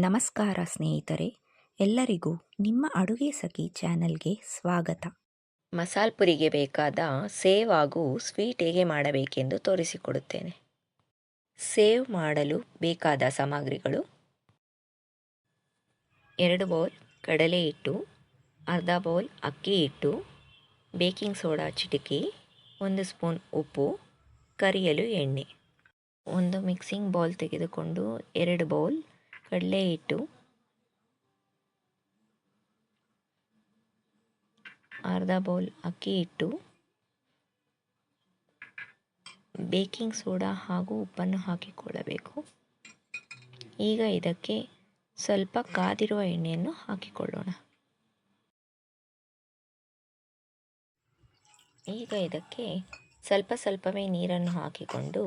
ನಮಸ್ಕಾರ ಸ್ನೇಹಿತರೆ, ಎಲ್ಲರಿಗೂ ನಿಮ್ಮ ಅಡುಗೆ ಸಖಿ ಚಾನಲ್ಗೆ ಸ್ವಾಗತ. ಮಸಾಲ್ ಪುರಿಗೆ ಬೇಕಾದ ಸೇವ್ ಹಾಗೂ ಸ್ವೀಟ್ ಹೇಗೆ ಮಾಡಬೇಕೆಂದು ತೋರಿಸಿಕೊಡುತ್ತೇನೆ. ಸೇವ್ ಮಾಡಲು ಬೇಕಾದ ಸಾಮಗ್ರಿಗಳು ಎರಡು ಬೌಲ್ ಕಡಲೆ ಹಿಟ್ಟು, ಅರ್ಧ ಬೌಲ್ ಅಕ್ಕಿ ಹಿಟ್ಟು, ಬೇಕಿಂಗ್ ಸೋಡಾ ಚಿಟಿಕಿ, ಒಂದು ಸ್ಪೂನ್ ಉಪ್ಪು, ಕರಿಯಲು ಎಣ್ಣೆ. ಒಂದು ಮಿಕ್ಸಿಂಗ್ ಬೌಲ್ ತೆಗೆದುಕೊಂಡು ಎರಡು ಬೌಲ್ ಕಡಲೆ ಹಿಟ್ಟು, ಅರ್ಧ ಬೌಲ್ ಅಕ್ಕಿ ಹಿಟ್ಟು, ಬೇಕಿಂಗ್ ಸೋಡಾ ಹಾಗೂ ಉಪ್ಪನ್ನು ಹಾಕಿಕೊಳ್ಳಬೇಕು. ಈಗ ಇದಕ್ಕೆ ಸ್ವಲ್ಪ ಕಾದಿರುವ ಎಣ್ಣೆಯನ್ನು ಹಾಕಿಕೊಳ್ಳೋಣ. ಈಗ ಇದಕ್ಕೆ ಸ್ವಲ್ಪ ಸ್ವಲ್ಪವೇ ನೀರನ್ನು ಹಾಕಿಕೊಂಡು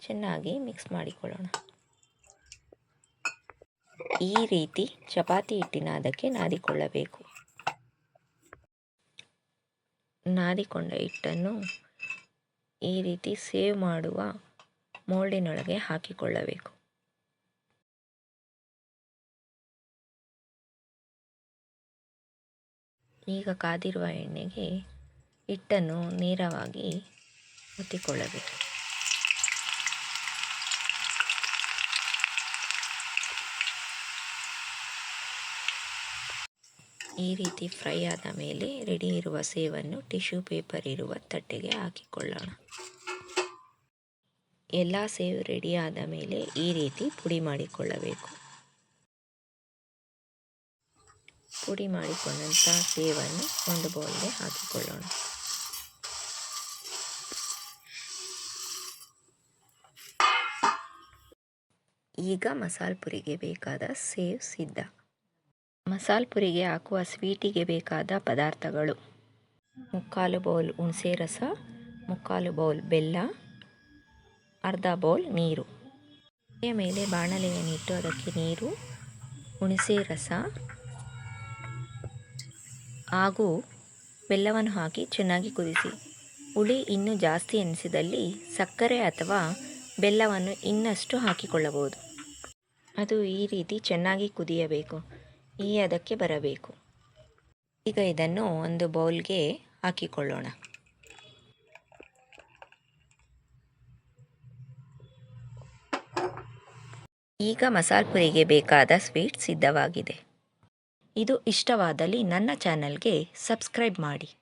ಚೆನ್ನಾಗಿ ಮಿಕ್ಸ್ ಮಾಡಿಕೊಳ್ಳೋಣ. ಈ ರೀತಿ ಚಪಾತಿ ಹಿಟ್ಟಿನ ಅದಕ್ಕೆ ನಾದಿಕೊಳ್ಳಬೇಕು. ನಾದಿಕೊಂಡ ಹಿಟ್ಟನ್ನು ಈ ರೀತಿ ಸೇವ್ ಮಾಡುವ ಮೋಲ್ಡಿನೊಳಗೆ ಹಾಕಿಕೊಳ್ಳಬೇಕು. ಈಗ ಕಾದಿರುವ ಎಣ್ಣೆಗೆ ಹಿಟ್ಟನ್ನು ನೇರವಾಗಿ ಒತ್ತಿಕೊಳ್ಳಬೇಕು. ಈ ರೀತಿ ಫ್ರೈ ಆದ ಮೇಲೆ ರೆಡಿ ಇರುವ ಸೇವನ್ನು ಟಿಶ್ಯೂ ಪೇಪರ್ ಇರುವ ತಟ್ಟೆಗೆ ಹಾಕಿಕೊಳ್ಳೋಣ. ಎಲ್ಲ ಸೇವ್ ರೆಡಿ ಆದ ಮೇಲೆ ಈ ರೀತಿ ಪುಡಿ ಮಾಡಿಕೊಳ್ಳಬೇಕು. ಪುಡಿ ಮಾಡಿಕೊಂಡಂಥ ಸೇವನ್ನು ಒಂದು ಬೌಲ್ಗೆ ಹಾಕಿಕೊಳ್ಳೋಣ. ಈಗ ಮಸಾಲ ಪುರಿಗೆ ಬೇಕಾದ ಸೇವ್ ಸಿದ್ಧ. ಮಸಾಲೆ ಪುರಿಗೆ ಹಾಕುವ ಸ್ವೀಟಿಗೆ ಬೇಕಾದ ಪದಾರ್ಥಗಳು. ಮುಕ್ಕಾಲು ಬೌಲ್ ಹುಣಸೆ ರಸ, ಮುಕ್ಕಾಲು ಬೌಲ್ ಬೆಲ್ಲ, ಅರ್ಧ ಬೌಲ್ ನೀರು. ಮೇಲೆ ಬಾಣಲೆಯನ್ನಿಟ್ಟು ಅದಕ್ಕೆ ನೀರು, ಹುಣಸೆ ರಸ, ಹಾಗೂ ಬೆಲ್ಲವನ್ನು ಹಾಕಿ ಚೆನ್ನಾಗಿ ಕುದಿಸಿ. ಹುಳಿ ಇನ್ನೂ ಜಾಸ್ತಿ ಎನಿಸಿದಲ್ಲಿ ಸಕ್ಕರೆ ಅಥವಾ ಬೆಲ್ಲವನ್ನು ಇನ್ನಷ್ಟು ಹಾಕಿಕೊಳ್ಳಬಹುದು. ಅದು ಈ ರೀತಿ ಚೆನ್ನಾಗಿ ಕುದಿಯಬೇಕು. ಈ ಅದಕ್ಕೆ ಬರಬೇಕು. ಈಗ ಇದನ್ನು ಒಂದು ಬೌಲ್ಗೆ ಹಾಕಿಕೊಳ್ಳೋಣ. ಈಗ ಮಸಾಲ ಪುರಿಗೆ ಬೇಕಾದ ಸ್ವೀಟ್ ಸಿದ್ಧವಾಗಿದೆ. ಇದು ಇಷ್ಟವಾದಲ್ಲಿ ನನ್ನ ಚಾನಲ್ಗೆ ಸಬ್ಸ್ಕ್ರೈಬ್ ಮಾಡಿ.